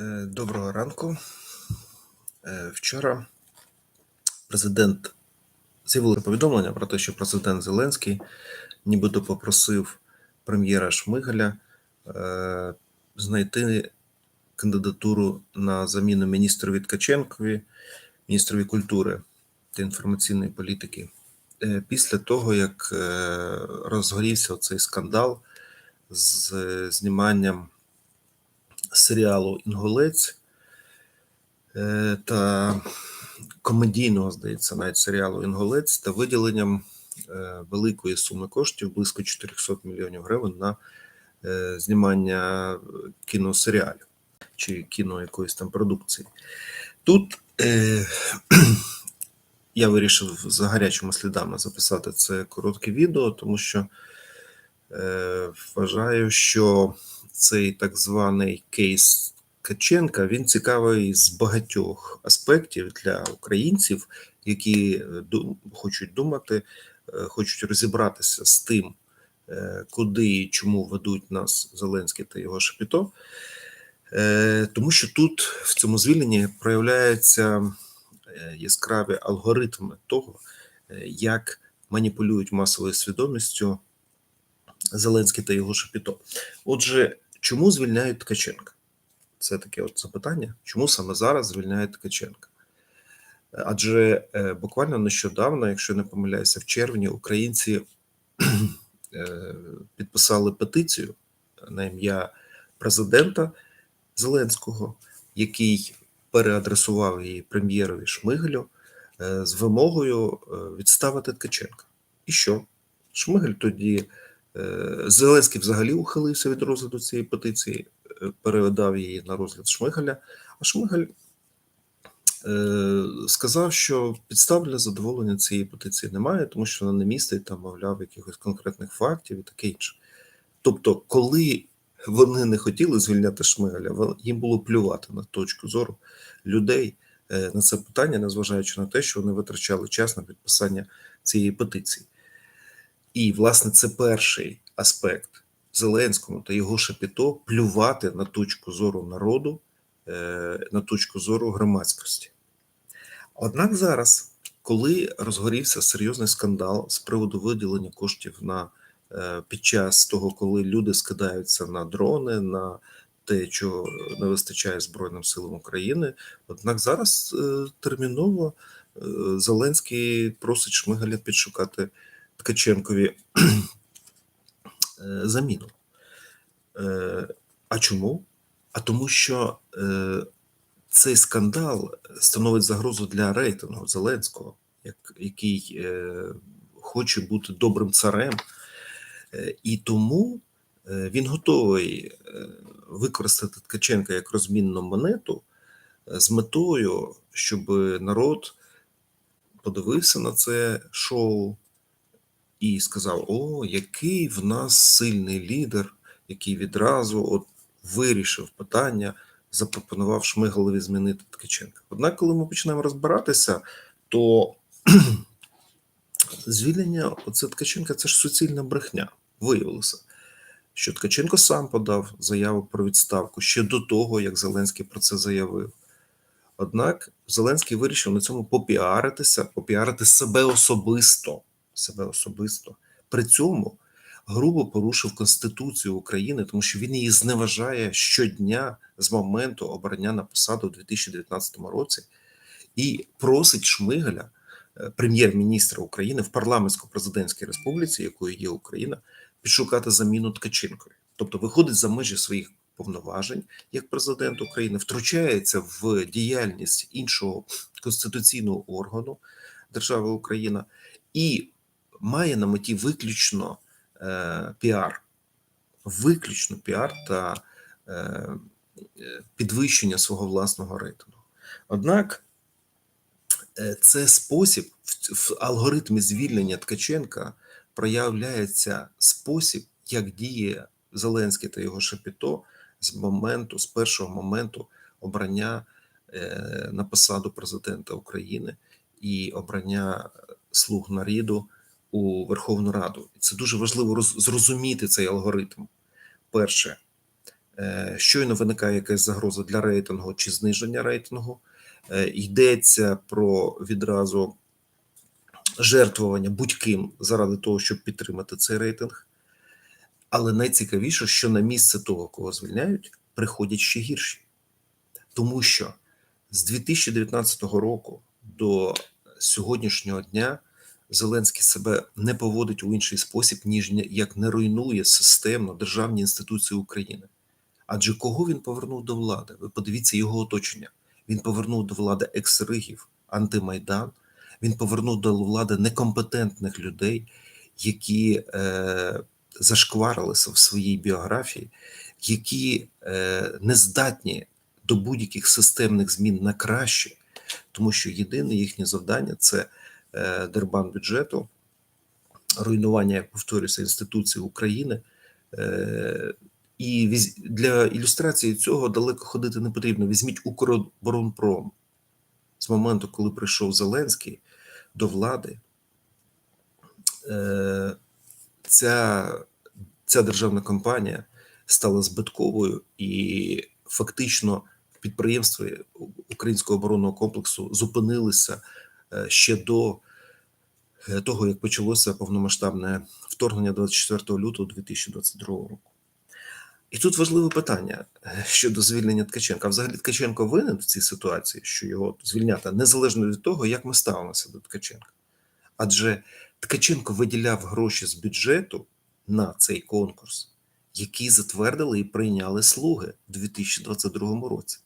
Е, Доброго ранку. Е, Вчора президент з'явилося повідомлення про те, що президент Зеленський нібито попросив прем'єра Шмигаля е, знайти кандидатуру на заміну міністрові Ткаченкові, міністрові культури та інформаційної політики. Після того, як розгорівся цей скандал з зніманням серіалу Інголець е, та комедійного, здається, навіть серіалу Інголець та виділенням е, великої суми коштів близько 400 мільйонів гривень на е, знімання кіносеріалів чи кіно якоїсь там продукції. Тут е, я вирішив за гарячими слідами записати це коротке відео, тому що е, вважаю, що цей так званий кейс Ткаченка він цікавий з багатьох аспектів для українців, які е, хочуть думати, е, хочуть розібратися з тим, е, куди і чому ведуть нас Зеленський та його Шапіто. Е, Тому що тут в цьому звільненні проявляються яскраві алгоритми того, як маніпулюють масовою свідомістю Зеленський та його Шапіто. Отже, чому звільняють Ткаченка? Це таке от запитання. Чому саме зараз звільняють Ткаченка? Адже е, буквально нещодавно, якщо не помиляюся, в червні українці е, підписали петицію на ім'я президента Зеленського, який переадресував її прем'єрові Шмигалю е, з вимогою відставити Ткаченка. І що? Шмигаль тоді Зеленський взагалі ухилився від розгляду цієї петиції, е, передав її на розгляд Шмигаля, а Шмигаль е, сказав, що підстав для задоволення цієї петиції немає, тому що вона не містить там, мовляв, якихось конкретних фактів і таке інше. Тобто, коли вони не хотіли звільняти Шмигаля, їм було плювати на точку зору людей е, на це питання, незважаючи на те, що вони витрачали час на підписання цієї петиції. І, власне, це перший аспект Зеленському та його шапіто плювати на точку зору народу, е, на точку зору громадськості. Однак зараз, коли розгорівся серйозний скандал з приводу виділення коштів на е, під час того, коли люди скидаються на дрони, на те, чого не вистачає Збройним силам України. Однак зараз е, терміново Зеленський просить Шмигаля підшукати Ткаченкові е, заміну. Е, А чому? А тому, що е, цей скандал становить загрозу для рейтингу Зеленського, який хоче бути добрим царем, і тому він готовий використати Ткаченка як розмінну монету з метою, щоб народ подивився на це шоу і сказав: О, який в нас сильний лідер, який відразу от вирішив питання, запропонував Шмигалові змінити Ткаченка. Однак, коли ми починаємо розбиратися, то звільнення оце Ткаченка це ж суцільна брехня. Виявилося, що Ткаченко сам подав заяву про відставку ще до того, як Зеленський про це заявив. Однак Зеленський вирішив на цьому попіаритися, попіарити себе особисто, себе особисто. При цьому грубо порушив Конституцію України, тому що він її зневажає щодня з моменту обрання на посаду у 2019 році і просить Шмигаля, е, прем'єр-міністра України в парламентсько-президентській республіці, якою є Україна, підшукати заміну Ткаченкові. Тобто виходить за межі своїх повноважень як президент України, втручається в діяльність іншого конституційного органу держави Україна і має на меті виключно е, піар, виключно піар та е, е, підвищення свого власного рейтингу. Однак е, це спосіб в, в алгоритмі звільнення Ткаченка проявляється спосіб, як діє Зеленський та його Шапіто з моменту, з першого моменту обрання е, на посаду президента України і обрання слуг народу у Верховну Раду. Це дуже важливо роз, зрозуміти цей алгоритм. Перше, Е, Щойно виникає якась загроза для рейтингу чи зниження рейтингу. Е, Йдеться про відразу жертвування будь-ким заради того, щоб підтримати цей рейтинг. Але найцікавіше, що на місце того, кого звільняють, приходять ще гірші. Тому що з 2019 року до сьогоднішнього дня Зеленський себе не поводить у інший спосіб, ніж як не руйнує системно державні інституції України. Адже кого він повернув до влади? Ви подивіться його оточення. Він повернув до влади ексригів, антимайдан. Він повернув до влади некомпетентних людей, які е, зашкварилися в своїй біографії, які е, не здатні до будь-яких системних змін на краще, тому що єдине їхнє завдання це дербан бюджету, руйнування, я повторюся, інституцій України. Е, і для ілюстрації цього далеко ходити не потрібно. Візьміть Укроборонпром. З моменту, коли прийшов Зеленський до влади, е, ця, ця державна компанія стала збитковою і фактично підприємства українського оборонного комплексу зупинилися е, ще до е, того, як почалося повномасштабне вторгнення 24 лютого 2022 року. І тут важливе питання е, щодо звільнення Ткаченка. Взагалі Ткаченко винен в цій ситуації, що його звільняти, незалежно від того, як ми ставимося до Ткаченка. Адже Ткаченко виділяв гроші з бюджету на цей конкурс, який затвердили і прийняли слуги в 2022 році.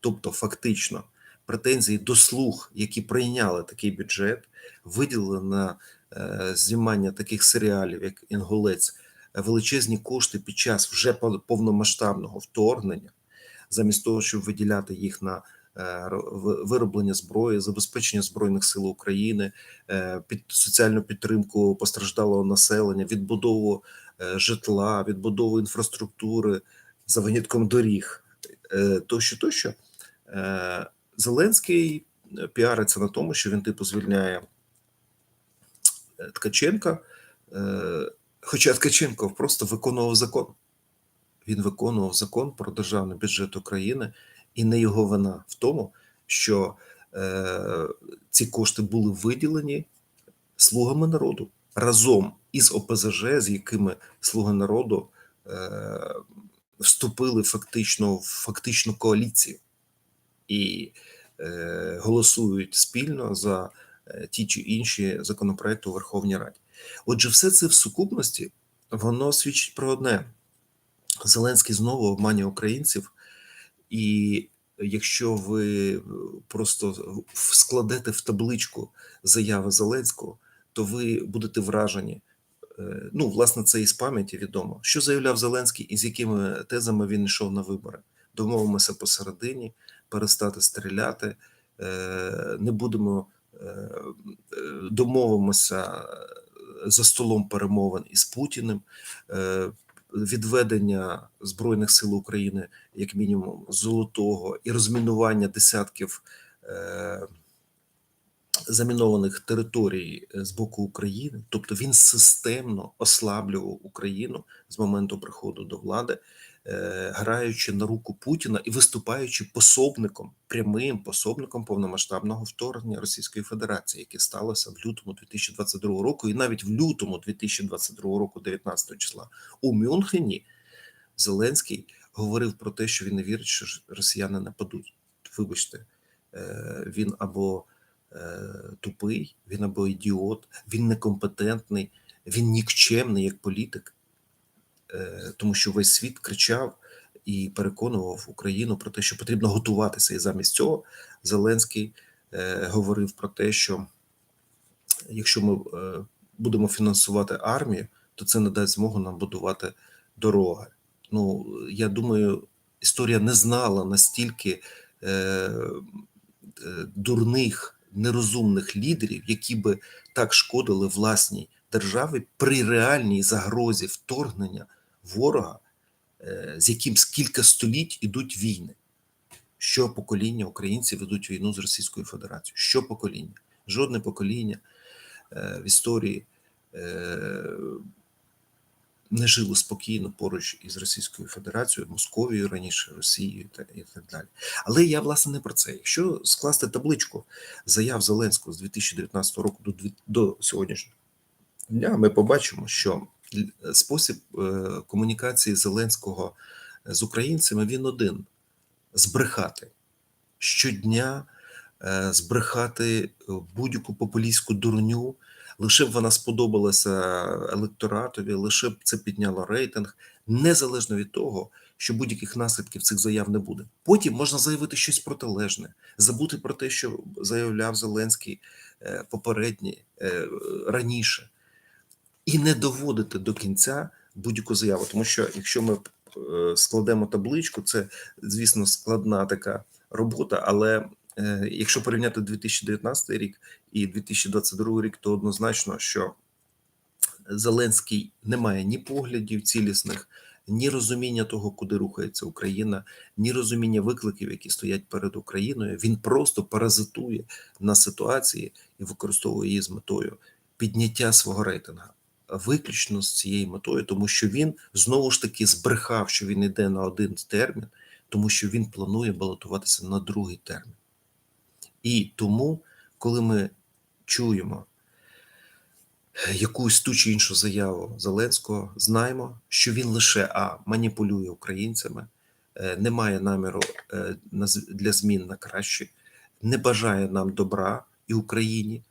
Тобто, фактично, претензії до слуг, які прийняли такий бюджет, виділили на е, знімання таких серіалів, як Інгулець, величезні кошти під час вже повномасштабного вторгнення, замість того, щоб виділяти їх на е, вироблення зброї, забезпечення збройних сил України, е, під соціальну підтримку постраждалого населення, відбудову житла, відбудову інфраструктури за винятком доріг, тощо, тощо. Зеленський е, піариться на тому, що він типу звільняє е, Ткаченка. Е, Хоча Ткаченко просто виконував закон. Він виконував закон про державний бюджет України, і не його вина в тому, що ці кошти були виділені слугами народу разом із ОПЗЖ, з якими слуги народу вступили фактично в фактичну коаліцію і е, голосують спільно за е, ті чи інші законопроекти у Верховній Раді. Отже, все це в сукупності воно свідчить про одне: Зеленський знову обманює українців, і якщо ви просто складете в табличку заяви Зеленського, то ви будете вражені. Е, Ну, власне, це із пам'яті відомо. Що заявляв Зеленський і з якими тезами він йшов на вибори? Домовимося посередині, перестати стріляти, е, не будемо е, домовимося за столом перемовин із Путіним, е, відведення Збройних сил України, як мінімум, золотого і розмінування десятків е, замінованих територій з боку України. Тобто він системно ослаблював Україну з моменту приходу до влади, граючи на руку Путіна і виступаючи пособником, прямим пособником повномасштабного вторгнення Російської Федерації, яке сталося в лютому 2022 року, і навіть в лютому 2022 року, 19 числа, у Мюнхені Зеленський говорив про те, що він не вірить, що росіяни нападуть. Вибачте, е, він або е, тупий, він або ідіот, він некомпетентний, він нікчемний як політик, Е, тому що весь світ кричав і переконував Україну про те, що потрібно готуватися. І замість цього Зеленський е, говорив про те, що якщо ми е, будемо фінансувати армію, то це не дасть змогу нам будувати дороги. Ну, я думаю, історія не знала настільки е, е, дурних, нерозумних лідерів, які би так шкодили власній державі при реальній загрозі вторгнення ворога, е, з яким з кілька століть ідуть війни. Що покоління українців ведуть війну з Російською Федерацією? Що покоління? Жодне покоління е, в історії е, не жили спокійно поруч із Російською Федерацією, Московією раніше, Росією і так далі. Але я власне не про це. Якщо скласти табличку заяв Зеленського з 2019 року до, до сьогоднішнього дня, ми побачимо, що спосіб е, комунікації Зеленського з українцями він один збрехати. Щодня, е, збрехати будь-яку популістську дурню, лише б вона сподобалася електоратові, лише б це підняло рейтинг, незалежно від того, що будь-яких наслідків цих заяв не буде. Потім можна заявити щось протилежне, забути про те, що заявляв Зеленський е, попередні раніше, і не доводити до кінця будь-яку заяву. Тому що якщо ми е, складемо табличку, це звісно складна така робота, але е, якщо порівняти 2019 рік і 2022 рік, то однозначно, що Зеленський не має ні поглядів цілісних, ні розуміння того, куди рухається Україна, ні розуміння викликів, які стоять перед Україною. Він просто паразитує на ситуації і використовує її з метою підняття свого рейтингу. Виключно з цією метою, тому що він знову ж таки збрехав, що він йде на один термін, тому що він планує балотуватися на другий термін. І тому, коли ми чуємо якусь ту чи іншу заяву Зеленського, знаємо, що він лише а маніпулює українцями, е, не має наміру е, для змін на краще, не бажає нам добра і Україні,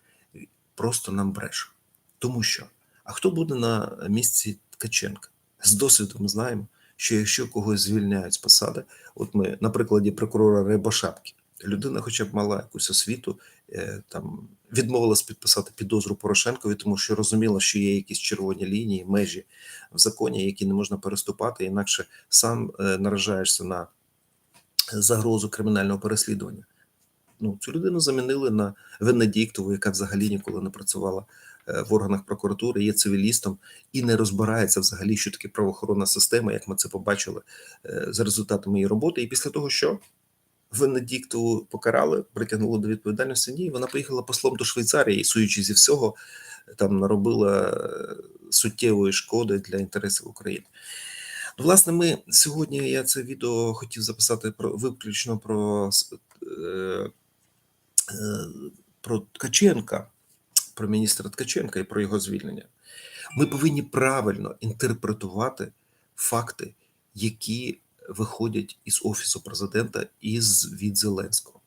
просто нам бреше. Тому що, а хто буде на місці Ткаченка? З досвідом знаємо, що якщо когось звільняють з посади, от ми на прикладі прокурора Рибошапки, людина, хоча б мала якусь освіту, е, там відмовилась підписати підозру Порошенкові, тому що розуміла, що є якісь червоні лінії, межі в законі, які не можна переступати, інакше сам е, наражаєшся на загрозу кримінального переслідування. Ну, цю людину замінили на Венедіктову, яка взагалі ніколи не працювала в органах прокуратури, є цивілістом і не розбирається взагалі, що таке правоохоронна система, як ми це побачили е, за результатами її роботи. І після того, що Венедіктову покарали, притягнули до відповідальності. Ні, вона поїхала послом до Швейцарії і, суючи зі всього, там наробила е, суттєвої шкоди для інтересів України. Ну, власне, ми сьогодні я це відео хотів записати про виключно про, е, е, про Ткаченка, про міністра Ткаченка і про його звільнення. Ми повинні правильно інтерпретувати факти, які виходять із офісу президента і від Зеленського.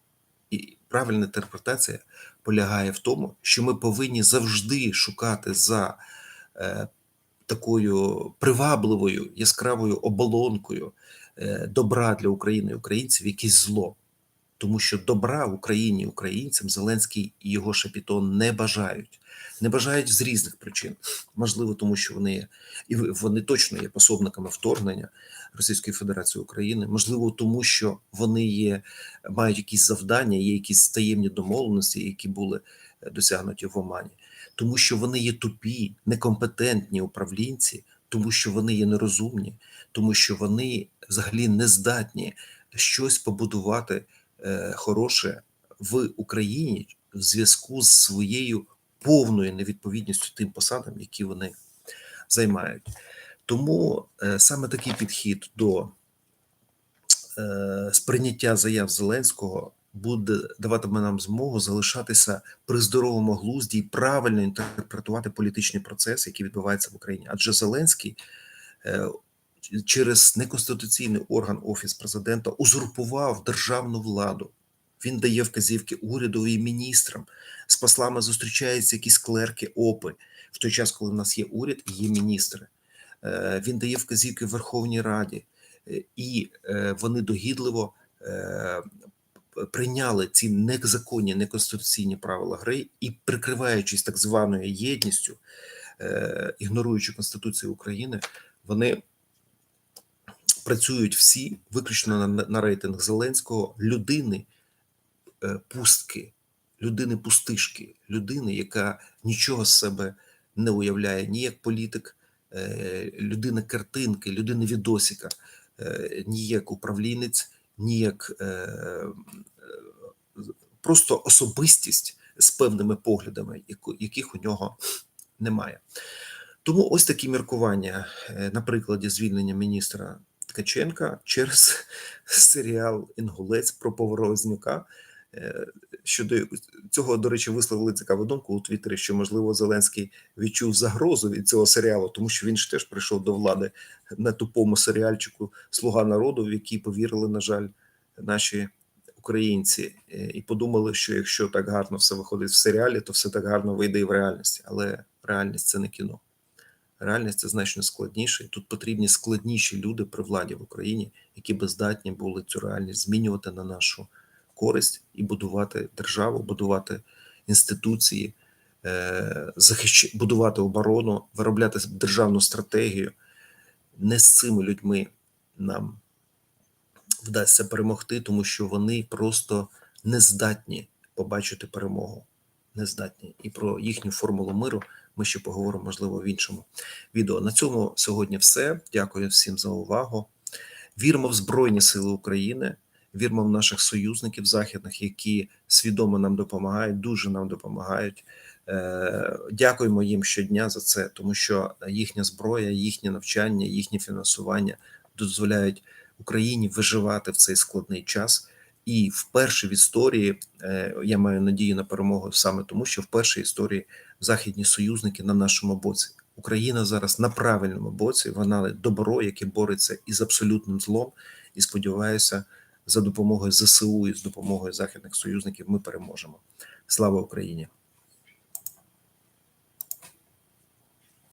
І правильна інтерпретація полягає в тому, що ми повинні завжди шукати за е, такою привабливою яскравою оболонкою е, добра для України і українців якесь зло. Тому що добра Україні українцям Зеленський і його шапітон не бажають. Не бажають з різних причин. Можливо, тому що вони і вони точно є пособниками вторгнення Російської Федерації України. Можливо, тому що вони є, мають якісь завдання, є якісь таємні домовленості, які були е, досягнуті в Омані. Тому що вони є тупі, некомпетентні управлінці, тому що вони є нерозумні, тому що вони взагалі не здатні щось побудувати хороше в Україні в зв'язку з своєю повною невідповідністю тим посадам, які вони займають. Тому е, саме такий підхід до е, сприйняття заяв Зеленського буде даватиме нам змогу залишатися при здоровому глузді і правильно інтерпретувати політичний процес, який відбувається в Україні. Адже Зеленський е, через неконституційний орган офіс президента узурпував державну владу. Він дає вказівки уряду і міністрам. З послами зустрічаються якісь клерки, опи в той час, коли в нас є уряд і є міністри. Е, Він дає вказівки Верховній Раді, Е, і е, вони догідливо прийняли ці незаконні, неконституційні правила гри і, прикриваючись так званою єдністю, ігноруючи Конституцію України, вони працюють всі виключно на, на рейтинг Зеленського людини е, пустки, людини пустишки, людини, яка нічого з себе не уявляє ні як політик, е, людина картинки, людина відосіка, е, ні як управлінець, ні як просто особистість з певними поглядами, яких у нього немає. Тому ось такі міркування на прикладі звільнення міністра Ткаченка через серіал Інгулець про Поворознюка. Е, Щодо цього, до речі, висловили цікаву думку у Твіттері, що можливо Зеленський відчув загрозу від цього серіалу, тому що він ж теж прийшов до влади на тупому серіальчику Слуга народу, в який повірили, на жаль, наші українці, е, і подумали, що якщо так гарно все виходить в серіалі, то все так гарно вийде і в реальності. Але реальність це не кіно. Реальність це значно складніше. І тут потрібні складніші люди при владі в Україні, які би здатні були цю реальність змінювати на нашу користь і будувати державу, будувати інституції, е, захищ... будувати оборону, виробляти державну стратегію. Не з цими людьми нам вдасться перемогти, тому що вони просто не здатні побачити перемогу. Не здатні. І про їхню формулу миру ми ще поговоримо, можливо, в іншому відео. На цьому сьогодні все. Дякую всім за увагу. Віримо в Збройні Сили України, віримо в наших союзників західних, які свідомо нам допомагають, дуже нам допомагають. Е, Дякуємо їм щодня за це, тому що їхня зброя, їхнє навчання, їхнє фінансування дозволяють Україні виживати в цей складний час. І вперше в історії е, я маю надію на перемогу саме тому, що вперше в історії західні союзники на нашому боці. Україна зараз на правильному боці. Вона добро, яке бореться із абсолютним злом, і сподіваюся, за допомогою ЗСУ і з допомогою західних союзників ми переможемо. Слава Україні!